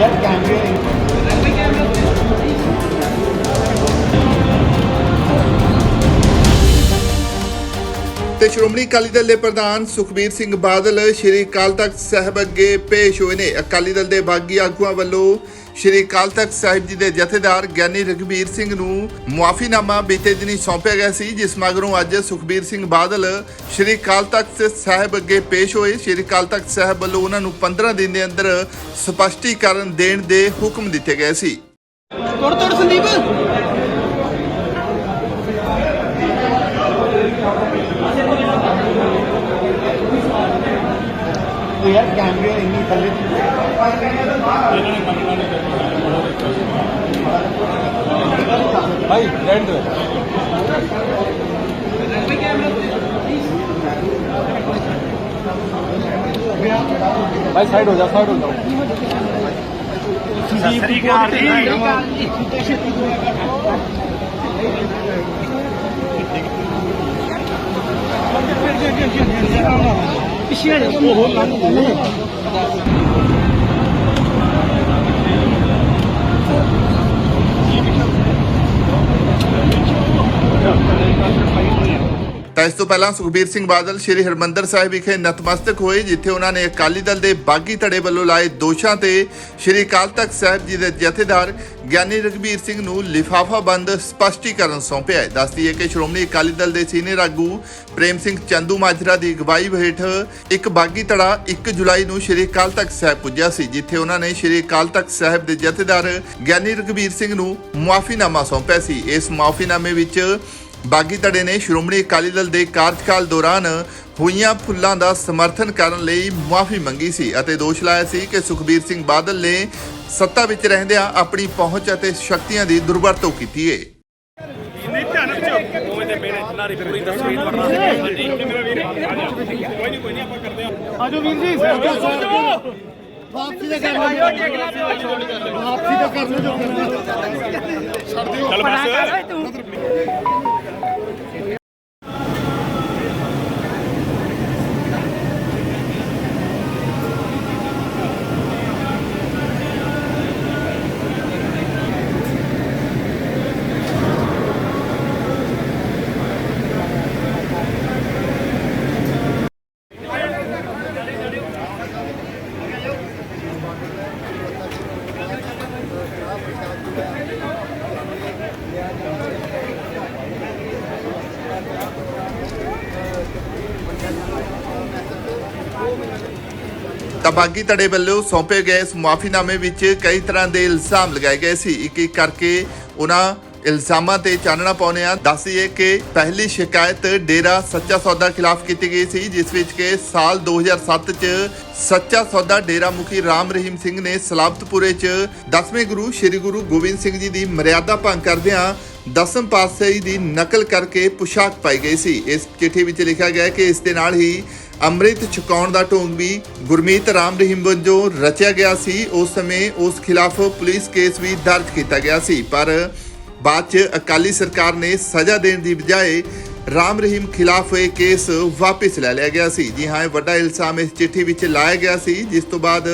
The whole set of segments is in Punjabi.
ਯਾਰ ਕੈਮਰੇ ਤੇ ਸ਼੍ਰੋਮਣੀ ਅਕਾਲੀ ਦਲ ਦੇ ਪ੍ਰਧਾਨ ਸੁਖਬੀਰ ਸਿੰਘ ਬਾਦਲ ਸ਼੍ਰੀ ਅਕਾਲ ਤਖਤ ਸਾਹਿਬ ਅੱਗੇ ਪੇਸ਼ ਹੋਏ ਨੇ। ਅਕਾਲੀ ਦਲ ਦੇ ਬਾਗੀ ਆਗੂਆਂ ਵੱਲੋਂ ਸ਼੍ਰੀ ਅਕਾਲ ਤਖਤ ਸਾਹਿਬ ਜੀ ਦੇ ਜਥੇਦਾਰ ਗਿਆਨੀ ਰਘਬੀਰ ਸਿੰਘ ਨੂੰ ਮੁਆਫੀਨਾਮਾ ਬੀਤੇ ਦਿਨੀ ਸੌਂਪਿਆ ਗਿਆ ਸੀ, ਜਿਸ ਮਗਰੋਂ ਅੱਜ ਸੁਖਬੀਰ ਸਿੰਘ ਬਾਦਲ ਸ਼੍ਰੀ ਅਕਾਲ ਤਖਤ ਸਾਹਿਬ ਅੱਗੇ ਪੇਸ਼ ਹੋਏ। ਸ਼੍ਰੀ ਅਕਾਲ ਤਖਤ ਸਾਹਿਬ ਵੱਲੋਂ ਉਹਨਾਂ ਨੂੰ 15 ਦਿਨ ਦੇ ਅੰਦਰ ਸਪਸ਼ਟੀਕਰਨ ਦੇਣ ਦੇ ਹੁਕਮ ਦਿੱਤੇ ਗਏ ਸੀ। ਤੋੜ ਤੋੜ Sandeep. we are Gambia in it a little bit. Bhai, red. भाई साइड हो जाओ साइड हो जाओ जी ਪਿੱਛੇ ਜਾ ਉਹ ਲੰਘ ਪਹਿਲਾਂ ਸੁਖਬੀਰ ਸਿੰਘ ਬਾਦਲ ਸ਼੍ਰੀ ਹਰਮੰਦਰ ਸਾਹਿਬ ਵਿਖੇ ਨਤਮਸਤਕ ਹੋਏ, ਜਿੱਥੇ ਉਹਨਾਂ ਨੇ ਅਕਾਲੀ ਦਲ ਦੇ ਬਾਗੀ ਧੜੇ ਵੱਲੋਂ ਲਾਏ ਦੋਸ਼ਾਂ ਤੇ ਸ਼੍ਰੀ ਅਕਾਲ ਤਖਤ ਸਾਹਿਬ ਜੀ ਦੇ ਜਥੇਦਾਰ ਗਿਆਨੀ ਰਘਬੀਰ ਸਿੰਘ ਨੂੰ ਲਿਫਾਫਾ ਬੰਦ ਸਪਸ਼ਟੀਕਰਨ ਸੌਂਪਿਆ ਹੈ। ਦੱਸਦੀ ਹੈ ਕਿ ਸ਼੍ਰੋਮਣੀ ਅਕਾਲੀ ਦਲ ਦੇ ਸੀਨੀਅਰ ਆਗੂ ਪ੍ਰੇਮ ਸਿੰਘ ਚੰਦੂ ਮਾਜਰਾ ਦੀ ਅਗਵਾਈ ਹੇਠ ਇੱਕ ਬਾਗੀ ਧੜਾ 1 ਜੁਲਾਈ ਨੂੰ ਸ਼੍ਰੀ ਅਕਾਲ ਤਖਤ ਸਾਹਿਬ ਪੁੱਜਿਆ ਸੀ, ਜਿੱਥੇ ਉਹਨਾਂ ਨੇ ਸ਼੍ਰੀ ਅਕਾਲ ਤਖਤ ਸਾਹਿਬ ਦੇ ਜਥੇਦਾਰ ਗਿਆਨੀ ਰਘਬੀਰ ਸਿੰਘ ਨੂੰ ਮੁਆਫੀਨਾਮਾ ਸੌਂਪਿਆ ਸੀ। ਇਸ ਮੁਆਫੀਨਾਮੇ ਵਿੱਚ ਬਾਗੀ ਧੜੇ ਨੇ ਸ਼੍ਰੋਮਣੀ ਅਕਾਲੀ ਦਲ ਦੇ ਕਾਰਜਕਾਲ ਦੌਰਾਨ ਹੋਈਆਂ ਫੁੱਲਾਂ ਦਾ ਸਮਰਥਨ ਕਰਨ ਲਈ ਮੁਆਫੀ ਮੰਗੀ ਸੀ ਅਤੇ ਦੋਸ਼ ਲਾਇਆ ਸੀ ਕਿ ਸੁਖਬੀਰ ਸਿੰਘ ਬਾਦਲ ਨੇ ਸੱਤਾ ਵਿੱਚ ਰਹਿੰਦਿਆਂ ਆਪਣੀ ਪਹੁੰਚ ਅਤੇ ਸ਼ਕਤੀਆਂ ਦੀ ਦੁਰਵਰਤੋਂ ਕੀਤੀ ਹੈ। ਆਜੋ ਵੀਰ ਜੀ ਵਾਪਸੀ ਦਾ ਕਰ ਲਓ। ਵਾਪਸੀ ਦਾ ਕਰ ਲਓ ਜੋ ਕਰਨਾ। ਤਾਂ ਬਾਗੀ ਧੜੇ ਵੱਲੋਂ ਸੌਂਪੇ ਗਏ ਇਸ ਮੁਆਫੀਨਾਮੇ ਵਿੱਚ ਕਈ ਤਰ੍ਹਾਂ ਦੇ ਇਲਜ਼ਾਮ ਲਗਾਏ ਗਏ ਸੀ। ਇੱਕ ਇੱਕ ਕਰਕੇ ਉਹਨਾਂ ਇਲਜ਼ਾਮਾਂ ਤੇ ਚਾਨਣਾ ਪਾਉਂਦੇ ਆ ਦੱਸੀਏ ਕਿ ਪਹਿਲੀ ਸ਼ਿਕਾਇਤ ਡੇਰਾ ਸੱਚਾ ਸੌਦਾ ਖਿਲਾਫ ਕੀਤੀ ਗਈ ਸੀ, ਜਿਸ ਵਿੱਚ ਕਿ ਸਾਲ 2007 ਚ ਸੱਚਾ ਸੌਦਾ ਡੇਰਾ ਮੁਖੀ ਰਾਮ ਰਹੀਮ ਸਿੰਘ ਨੇ ਸਲਾਬਤਪੁਰੇ ਚ ਦਸਵੇਂ ਗੁਰੂ ਸ੍ਰੀ ਗੁਰੂ ਗੋਬਿੰਦ ਸਿੰਘ ਜੀ ਦੀ ਮਰਿਆਦਾ ਭੰਗ ਕਰਦਿਆਂ ਦਸਮ ਪਾਤਸ਼ਾਹੀ ਦੀ ਨਕਲ ਕਰਕੇ ਪੁਸ਼ਾਕ ਪਾਈ ਗਈ ਸੀ। ਇਸ ਚਿੱਠੀ ਵਿੱਚ ਲਿਖਿਆ ਗਿਆ ਕਿ ਇਸ ਦੇ ਨਾਲ ਹੀ ਅੰਮ੍ਰਿਤ ਛਕਾਉਣ ਦਾ ਢੋਂਗ ਵੀ ਗੁਰਮੀਤ ਰਾਮ ਰਹੀਮ ਵਜੋਂ ਰਚਿਆ ਗਿਆ ਸੀ। ਉਸ ਸਮੇਂ ਉਸ ਖਿਲਾਫ ਪੁਲਿਸ ਕੇਸ ਵੀ ਦਰਜ ਕੀਤਾ ਗਿਆ ਸੀ। ਪਰ ਬਾਅਦ ਚ ਅਕਾਲੀ ਸਰਕਾਰ ਨੇ ਸਜ਼ਾ ਦੇਣ ਦੀ ਬਜਾਏ ਰਾਮ ਰਹੀਮ ਖਿਲਾਫ ਇਹ ਕੇਸ ਵਾਪਸ ਲੈ ਲਿਆ ਗਿਆ ਸੀ। ਜੀ ਹਾਂ, ਇਹ ਵੱਡਾ ਇਲਜ਼ਾਮ ਇਸ ਚਿੱਠੀ ਵਿੱਚ ਲਾਇਆ ਗਿਆ ਸੀ, ਜਿਸ ਤੋਂ ਬਾਅਦ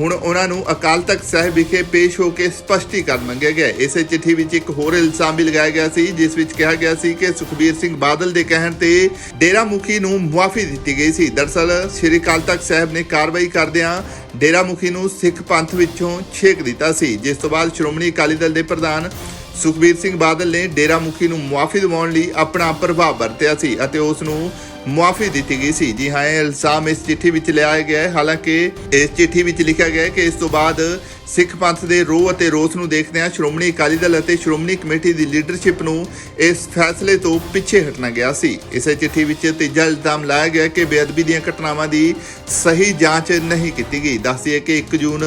ਹੁਣ ਉਹਨਾਂ ਨੂੰ ਅਕਾਲ ਤਖਤ ਸਾਹਿਬ ਵਿਖੇ ਪੇਸ਼ ਹੋ ਕੇ ਸਪਸ਼ਟੀਕਰਨ ਮੰਗਿਆ ਗਿਆ ਇਸੇ ਚਿੱਠੀ ਵਿੱਚ ਇੱਕ ਹੋਰ ਇਲਜ਼ਾਮ ਵੀ ਲਗਾਇਆ ਗਿਆ ਸੀ, ਜਿਸ ਵਿੱਚ ਕਿਹਾ ਗਿਆ ਸੀ ਕਿ ਸੁਖਬੀਰ ਸਿੰਘ ਬਾਦਲ ਦੇ ਕਹਿਣ ਤੇ ਡੇਰਾ ਮੁਖੀ ਨੂੰ ਮੁਆਫੀ ਦਿੱਤੀ ਗਈ ਸੀ। ਦਰਸਲ ਸ੍ਰੀ ਅਕਾਲ ਤਖਤ ਸਾਹਿਬ ਨੇ ਕਾਰਵਾਈ ਕਰਦਿਆਂ ਡੇਰਾ ਮੁਖੀ ਨੂੰ ਸਿੱਖ ਪੰਥ ਵਿੱਚੋਂ ਛੇਕ ਦਿੱਤਾ ਸੀ। ਜਿਸ ਤੋਂ ਬਾਅਦ ਸ਼੍ਰੋਮਣੀ ਅਕਾਲੀ ਦਲ ਦੇ ਪ੍ਰਧਾਨ ਸੁਖਬੀਰ ਸਿੰਘ ਬਾਦਲ ਨੇ ਡੇਰਾ ਮੁਖੀ ਨੂੰ ਮੁਆਫੀ ਦਿਵਾਉਣ ਲਈ ਆਪਣਾ ਪ੍ਰਭਾਵ ਵਰਤਿਆ ਸੀ ਅਤੇ ਉਸ ਨੂੰ ਮੁਆਫੀ ਦਿੱਤੀ ਗਈ ਸੀ। ਜੀ ਹਾਂ, ਇਹ ਇਲਜ਼ਾਮ ਇਸ ਚਿੱਠੀ ਵਿੱਚ ਲਿਆਇਆ ਗਿਆ ਹੈ। ਹਾਲਾਂਕਿ ਇਸ ਚਿੱਠੀ ਵਿੱਚ ਲਿਖਿਆ ਗਿਆ ਹੈ ਕਿ ਇਸ ਤੋਂ ਬਾਅਦ ਸਿੱਖ ਪੰਥ ਦੇ ਰੋਹ ਅਤੇ ਰੋਸ ਨੂੰ ਦੇਖਦਿਆਂ ਸ਼੍ਰੋਮਣੀ ਅਕਾਲੀ ਦਲ ਅਤੇ ਸ਼੍ਰੋਮਣੀ ਕਮੇਟੀ ਦੀ ਲੀਡਰਸ਼ਿਪ ਨੂੰ ਇਸ ਫੈਸਲੇ ਤੋਂ ਪਿੱਛੇ ਹਟਣਾ ਗਿਆ ਸੀ। ਇਸੇ ਚਿੱਠੀ ਵਿੱਚ ਤੀਜਾ ਇਲਜ਼ਾਮ ਲਾਇਆ ਗਿਆ ਕਿ ਬੇਅਦਬੀ ਦੀਆਂ ਘਟਨਾਵਾਂ ਦੀ ਸਹੀ ਜਾਂਚ ਨਹੀਂ ਕੀਤੀ ਗਈ। ਦੱਸਦੀ ਹੈ ਕਿ 1 ਜੂਨ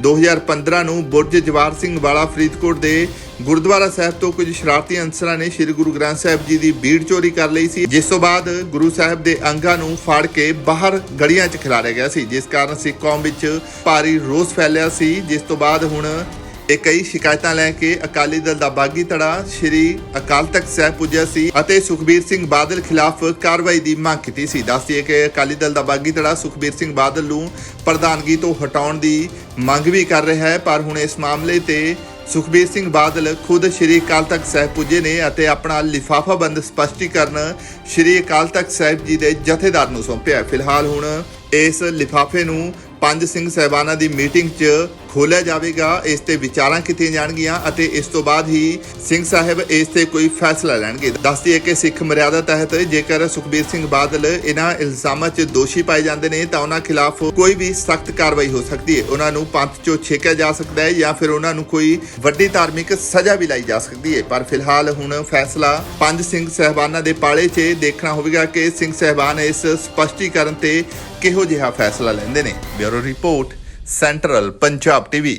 2015 ਨੂੰ ਬੁਰਜ ਜਵਾਰ ਸਿੰਘ ਵਾਲਾ ਫਰੀਦਕੋਟ ਦੇ ਗੁਰਦੁਆਰਾ ਸਾਹਿਬ ਤੋਂ ਕੁਝ ਸ਼ਰਾਰਤੀ ਅਨਸਰਾਂ ਨੇ ਸ੍ਰੀ ਗੁਰੂ ਗ੍ਰੰਥ ਸਾਹਿਬ ਜੀ ਦੀ ਬੀੜ ਚੋਰੀ ਕਰ ਲਈ ਸੀ, ਜਿਸ ਤੋਂ ਬਾਅਦ ਗੁਰੂ ਸਾਹਿਬ ਦੇ ਅੰਗਾਂ ਨੂੰ ਫਾੜ ਕੇ ਬਾਹਰ ਗਲੀਆਂ 'ਚ ਖਿਲਾਰਿਆ ਗਿਆ ਸੀ, ਜਿਸ ਕਾਰਨ ਸਿੱਖ ਕੌਮ ਵਿੱਚ ਭਾਰੀ ਰੋਸ ਫੈਲਿਆ ਸੀ, ਜਿਸ ਤੋਂ ਬਾਅਦ ਹੁਣ ਇਹ ਕਈ ਸ਼ਿਕਾਇਤਾਂ ਲੈ ਕੇ ਅਕਾਲੀ ਦਲ ਦਾ ਬਾਗੀ ਧੜਾ ਸ਼੍ਰੀ ਅਕਾਲ ਤਖਤ ਸਾਹਿਬ ਪੁੱਜਿਆ ਸੀ ਅਤੇ ਸੁਖਬੀਰ ਸਿੰਘ ਬਾਦਲ ਖਿਲਾਫ ਕਾਰਵਾਈ ਦੀ ਮੰਗ ਕੀਤੀ ਸੀ। ਦੱਸਦੀਏ ਕਿ ਅਕਾਲੀ ਦਲ ਦਾ ਬਾਗੀ ਧੜਾ ਸੁਖਬੀਰ ਸਿੰਘ ਬਾਦਲ ਨੂੰ ਪ੍ਰਧਾਨਗੀ ਤੋਂ ਹਟਾਉਣ ਦੀ ਮੰਗ ਵੀ ਕਰ ਰਿਹਾ ਹੈ, ਪਰ ਹੁਣ ਇਸ ਮਾਮਲੇ ਤੇ ਸੁਖਬੀਰ ਸਿੰਘ ਬਾਦਲ ਖੁਦ ਸ਼੍ਰੀ ਅਕਾਲ ਤਖਤ ਸਾਹਿਬ ਪੁੱਜੇ ਨੇ ਅਤੇ ਆਪਣਾ ਲਿਫਾਫਾਬੰਦ ਸਪਸ਼ਟੀਕਰਨ ਸ਼੍ਰੀ ਅਕਾਲ ਤਖਤ ਸਾਹਿਬ ਜੀ ਦੇ ਜਥੇਦਾਰ ਨੂੰ ਸੌਂਪਿਆ ਫਿਲਹਾਲ ਹੁਣ ਇਸ ਲਿਫਾਫੇ ਨੂੰ ਪੰਜ ਸਿੰਘ ਸਹਿਬਾਨਾਂ ਦੀ ਮੀਟਿੰਗ 'ਚ ਖੋਲਿਆ ਜਾਵੇਗਾ, ਇਸ ਤੇ ਵਿਚਾਰਾਂ ਕੀਤੀਆਂ ਜਾਣਗੀਆਂ ਅਤੇ ਇਸ ਤੋਂ ਬਾਅਦ ਹੀ ਸਿੰਘ ਸਾਹਿਬ ਇਸ ਤੇ ਕੋਈ ਫੈਸਲਾ ਲੈਣਗੇ। ਦੱਸਦੀ ਹੈ ਕਿ ਸਿੱਖ ਮਰਿਆਦਾ ਤਹਿਤ ਜੇਕਰ ਸੁਖਬੀਰ ਸਿੰਘ ਬਾਦਲ ਇਹਨਾਂ ਇਲਜ਼ਾਮਾਂ 'ਚ ਦੋਸ਼ੀ ਪਾਏ ਜਾਂਦੇ ਨੇ, ਤਾਂ ਉਹਨਾਂ ਖਿਲਾਫ ਕੋਈ ਵੀ ਸਖਤ ਕਾਰਵਾਈ ਹੋ ਸਕਦੀ ਹੈ। ਉਹਨਾਂ ਨੂੰ ਪੰਥ 'ਚੋਂ ਛੇਕਿਆ ਜਾ ਸਕਦਾ ਹੈ ਜਾਂ ਫਿਰ ਉਹਨਾਂ ਨੂੰ ਕੋਈ ਵੱਡੀ ਧਾਰਮਿਕ ਸਜ਼ਾ ਵੀ ਲਾਈ ਜਾ ਸਕਦੀ ਹੈ। ਪਰ ਫਿਲਹਾਲ ਹੁਣ ਫੈਸਲਾ ਪੰਜ ਸਿੰਘ ਸਹਿਬਾਨਾਂ ਦੇ ਪਾਲੇ 'ਚ ਦੇਖਣਾ ਹੋਵੇਗਾ ਕਿ ਸਿੰਘ ਸਹਿਬਾਨ ਇਸ ਸਪਸ਼ਟੀਕਰਨ ਤੇ ਕਿਹੋ ਜਿਹਾ ਫੈਸਲਾ ਲੈਂਦੇ ਨੇ। Bureau report central Punjab TV